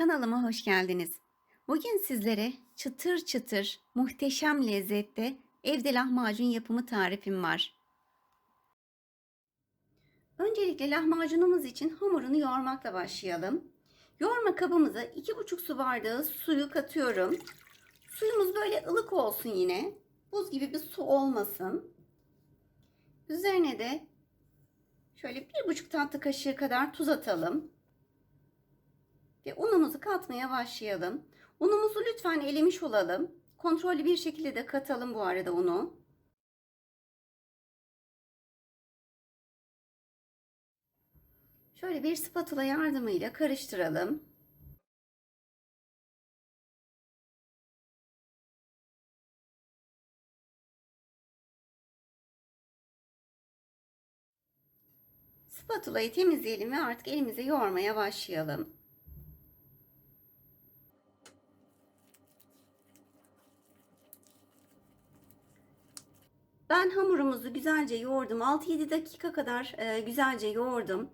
Kanalıma hoş geldiniz. Bugün sizlere çıtır çıtır, muhteşem lezzette evde lahmacun yapımı tarifim var. Öncelikle lahmacunumuz için hamurunu yoğurmakla başlayalım. Yoğurma kabımıza 2,5 su bardağı suyu katıyorum. Suyumuz böyle ılık olsun yine. Buz gibi bir su olmasın. Üzerine de şöyle 1,5 tatlı kaşığı kadar tuz atalım. Ve unumuzu katmaya başlayalım. Unumuzu lütfen elemiş olalım. Kontrollü bir şekilde de katalım bu arada unu. Şöyle bir spatula yardımıyla karıştıralım. Spatulayı temizleyelim ve artık elimize yoğurmaya başlayalım. Ben hamurumuzu güzelce yoğurdum. 6-7 dakika kadar e, güzelce yoğurdum.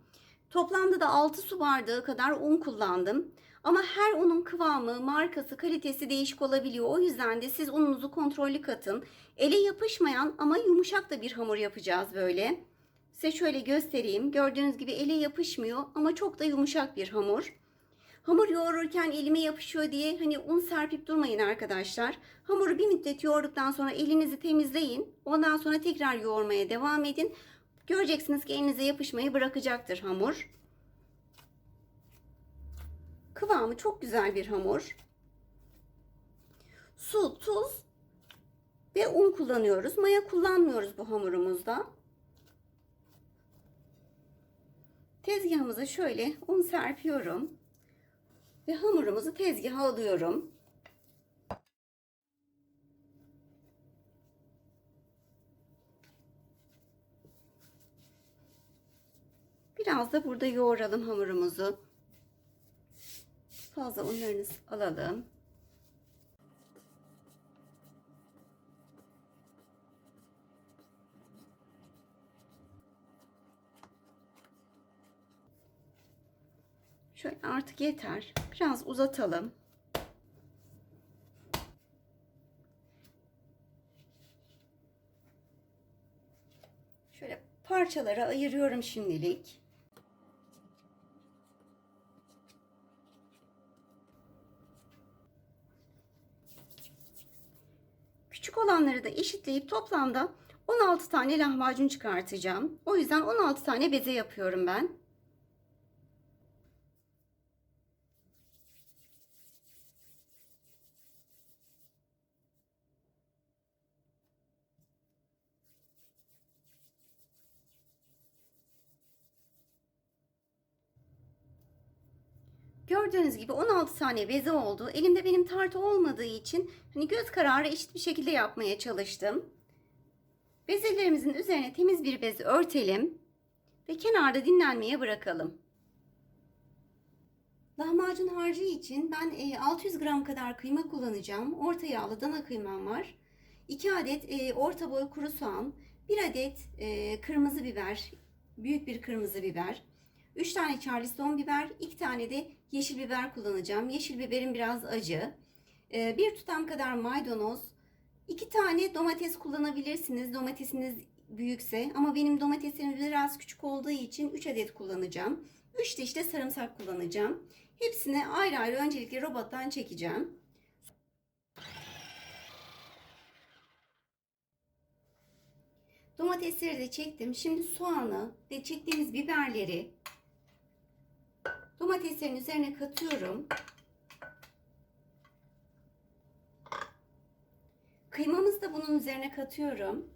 Toplamda da 6 su bardağı kadar un kullandım. Ama her unun kıvamı, markası, kalitesi değişik olabiliyor. O yüzden de siz ununuzu kontrollü katın. Ele yapışmayan ama yumuşak da bir hamur yapacağız böyle. Size şöyle göstereyim. Gördüğünüz gibi ele yapışmıyor ama çok da yumuşak bir hamur. Hamur yoğururken elime yapışıyor diye hani un serpip durmayın arkadaşlar. Hamuru bir müddet yoğurduktan sonra elinizi temizleyin. Ondan sonra tekrar yoğurmaya devam edin. Göreceksiniz ki elinize yapışmayı bırakacaktır hamur. Kıvamı çok güzel bir hamur. Su, tuz ve un kullanıyoruz. Maya kullanmıyoruz bu hamurumuzda. Tezgahımıza şöyle un serpiyorum. Ve hamurumuzu tezgaha alıyorum. Biraz da burada yoğuralım hamurumuzu. Fazla unlarınızı alalım. Şöyle artık yeter. Biraz uzatalım. Şöyle parçalara ayırıyorum şimdilik. Küçük olanları da eşitleyip toplamda 16 tane lahmacun çıkartacağım. O yüzden 16 tane beze yapıyorum ben. Gördüğünüz gibi 16 tane beze oldu. Elimde benim tartı olmadığı için hani göz kararı eşit bir şekilde yapmaya çalıştım. Bezelerimizin üzerine temiz bir bez örtelim ve kenarda dinlenmeye bırakalım. Lahmacun harcı için ben 600 gram kadar kıyma kullanacağım. Orta yağlı dana kıymam var. 2 adet e, orta boy kuru soğan, 1 adet e, kırmızı biber, büyük bir kırmızı biber, 3 tane charleston biber, 2 tane de yeşil biber kullanacağım. Yeşil biberin biraz acı. Ee, bir tutam kadar maydanoz. 2 tane domates kullanabilirsiniz. Domatesiniz büyükse ama benim domatesim biraz küçük olduğu için 3 adet kullanacağım. 3 de işte sarımsak kullanacağım. Hepsini ayrı ayrı öncelikle robottan çekeceğim. Domatesleri de çektim. Şimdi soğanı ve çektiğimiz biberleri Domateslerin üzerine katıyorum. Kıymamızı da bunun üzerine katıyorum.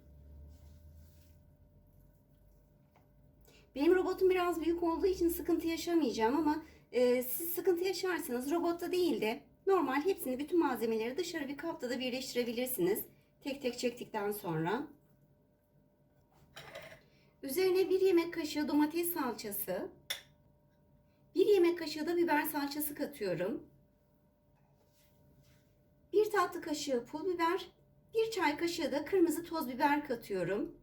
Benim robotum biraz büyük olduğu için sıkıntı yaşamayacağım ama e, siz sıkıntı yaşarsanız robotta değil de normal hepsini bütün malzemeleri dışarı bir kapta da birleştirebilirsiniz. Tek tek çektikten sonra. Üzerine bir yemek kaşığı domates salçası. Bir yemek kaşığı da biber salçası katıyorum. Bir tatlı kaşığı pul biber, bir çay kaşığı da kırmızı toz biber katıyorum.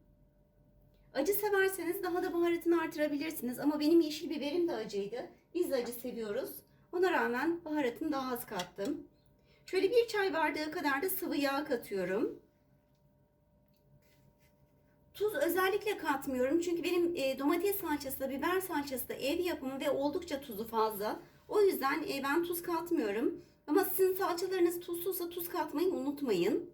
Acı severseniz daha da baharatını artırabilirsiniz ama benim yeşil biberim de acıydı. Biz de acı seviyoruz. Ona rağmen baharatını daha az kattım. Şöyle bir çay bardağı kadar da sıvı yağ katıyorum. Tuz özellikle katmıyorum çünkü benim e, domates salçası da biber salçası da ev yapımı ve oldukça tuzu fazla. O yüzden e, ben tuz katmıyorum. Ama sizin salçalarınız tuzsuzsa tuz katmayı unutmayın.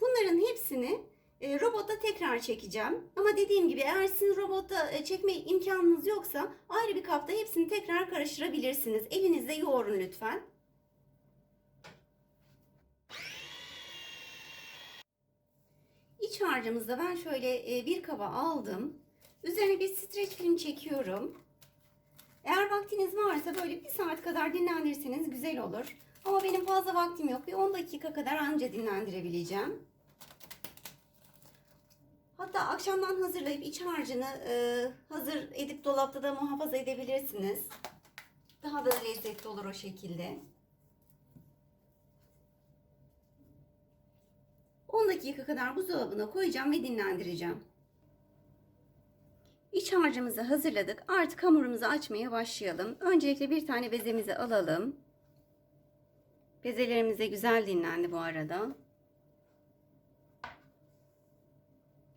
Bunların hepsini e, robotta tekrar çekeceğim. Ama dediğim gibi eğer sizin robotta e, çekme imkanınız yoksa ayrı bir kapta hepsini tekrar karıştırabilirsiniz. Elinizle yoğurun lütfen. İç harcımızda ben şöyle e, bir kaba aldım. Üzerine bir streç film çekiyorum. Eğer vaktiniz varsa böyle bir saat kadar dinlendirirseniz güzel olur. Ama benim fazla vaktim yok. Bir 10 dakika kadar anca dinlendirebileceğim. Hatta akşamdan hazırlayıp iç harcını e, hazır edip dolapta da muhafaza edebilirsiniz. Daha da lezzetli olur o şekilde. 10 dakika kadar buzdolabına koyacağım ve dinlendireceğim. İç harcımızı hazırladık. Artık hamurumuzu açmaya başlayalım. Öncelikle bir tane bezemizi alalım. Bezelerimiz de güzel dinlendi bu arada.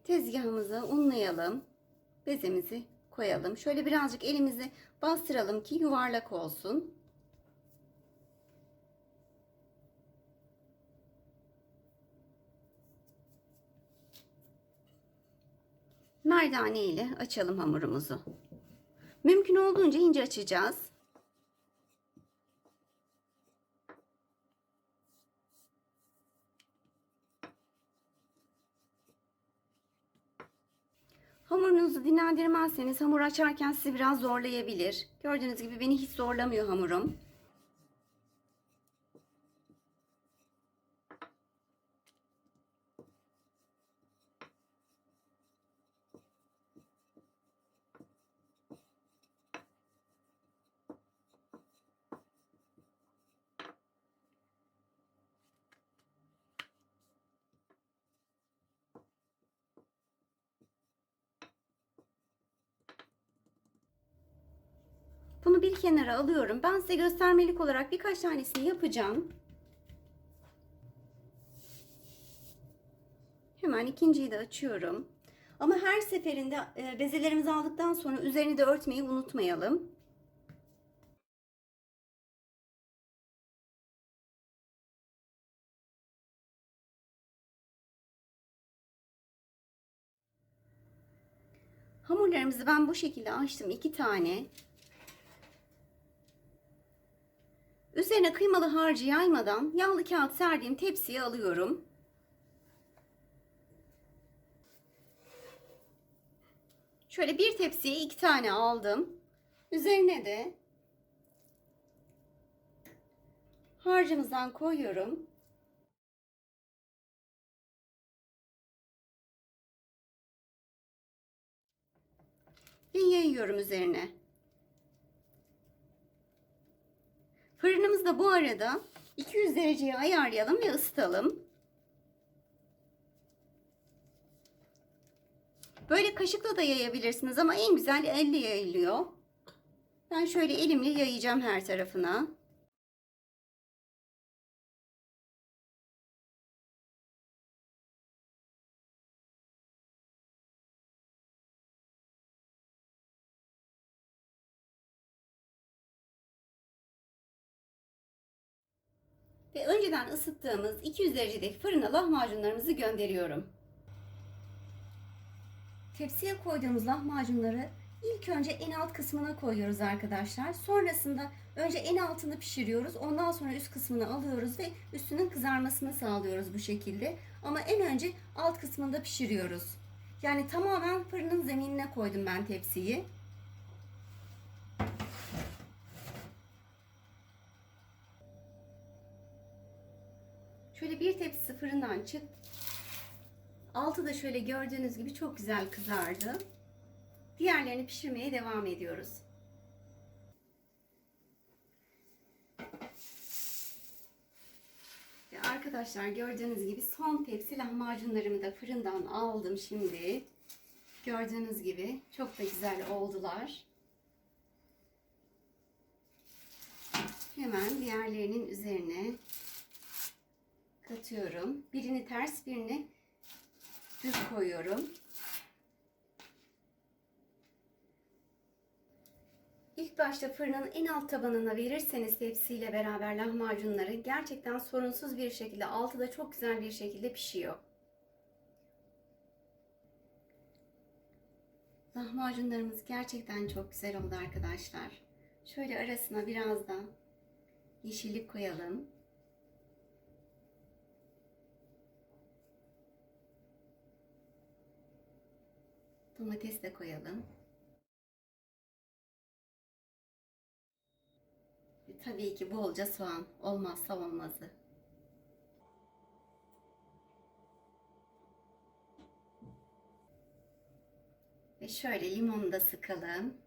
Tezgahımıza unlayalım. Bezemizi koyalım. Şöyle birazcık elimizi bastıralım ki yuvarlak olsun. Merdane ile açalım hamurumuzu. Mümkün olduğunca ince açacağız. Hamurunuzu dinlendirmezseniz hamur açarken sizi biraz zorlayabilir. Gördüğünüz gibi beni hiç zorlamıyor hamurum. Bunu bir kenara alıyorum. Ben size göstermelik olarak birkaç tanesini yapacağım. Hemen ikinciyi de açıyorum. Ama her seferinde e, bezelerimizi aldıktan sonra üzerini de örtmeyi unutmayalım. Hamurlarımızı ben bu şekilde açtım. iki tane. Üzerine kıymalı harcı yaymadan yağlı kağıt serdiğim tepsiye alıyorum. Şöyle bir tepsiye iki tane aldım. Üzerine de harcımızdan koyuyorum. Ve yayıyorum üzerine. Fırınımızı da bu arada 200 dereceye ayarlayalım ve ısıtalım. Böyle kaşıkla da yayabilirsiniz ama en güzel elle yayılıyor. Ben şöyle elimle yayacağım her tarafına. Ve önceden ısıttığımız 200 derecedeki fırına lahmacunlarımızı gönderiyorum. Tepsiye koyduğumuz lahmacunları ilk önce en alt kısmına koyuyoruz arkadaşlar. Sonrasında önce en altını pişiriyoruz. Ondan sonra üst kısmını alıyoruz ve üstünün kızarmasını sağlıyoruz bu şekilde. Ama en önce alt kısmında pişiriyoruz. Yani tamamen fırının zeminine koydum ben tepsiyi. Bir tepsi fırından çık. Altı da şöyle gördüğünüz gibi çok güzel kızardı. Diğerlerini pişirmeye devam ediyoruz. Ve arkadaşlar gördüğünüz gibi son tepsi lahmacunlarımı da fırından aldım şimdi. Gördüğünüz gibi çok da güzel oldular. hemen diğerlerinin üzerine katıyorum. Birini ters, birini düz koyuyorum. İlk başta fırının en alt tabanına verirseniz tepsiyle beraber lahmacunları gerçekten sorunsuz bir şekilde altı da çok güzel bir şekilde pişiyor. Lahmacunlarımız gerçekten çok güzel oldu arkadaşlar. Şöyle arasına biraz da yeşillik koyalım. Domates de koyalım. Ve tabii ki bolca soğan olmazsa olmazı. Ve şöyle limonu da sıkalım.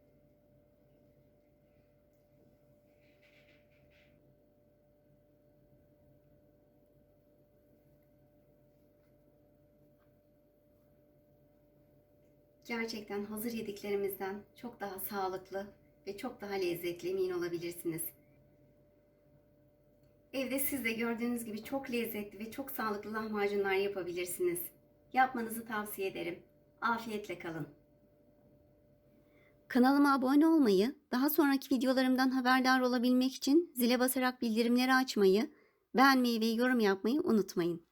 Gerçekten hazır yediklerimizden çok daha sağlıklı ve çok daha lezzetli emin olabilirsiniz. Evde siz de gördüğünüz gibi çok lezzetli ve çok sağlıklı lahmacunlar yapabilirsiniz. Yapmanızı tavsiye ederim. Afiyetle kalın. Kanalıma abone olmayı, daha sonraki videolarımdan haberdar olabilmek için zile basarak bildirimleri açmayı, beğenmeyi ve yorum yapmayı unutmayın.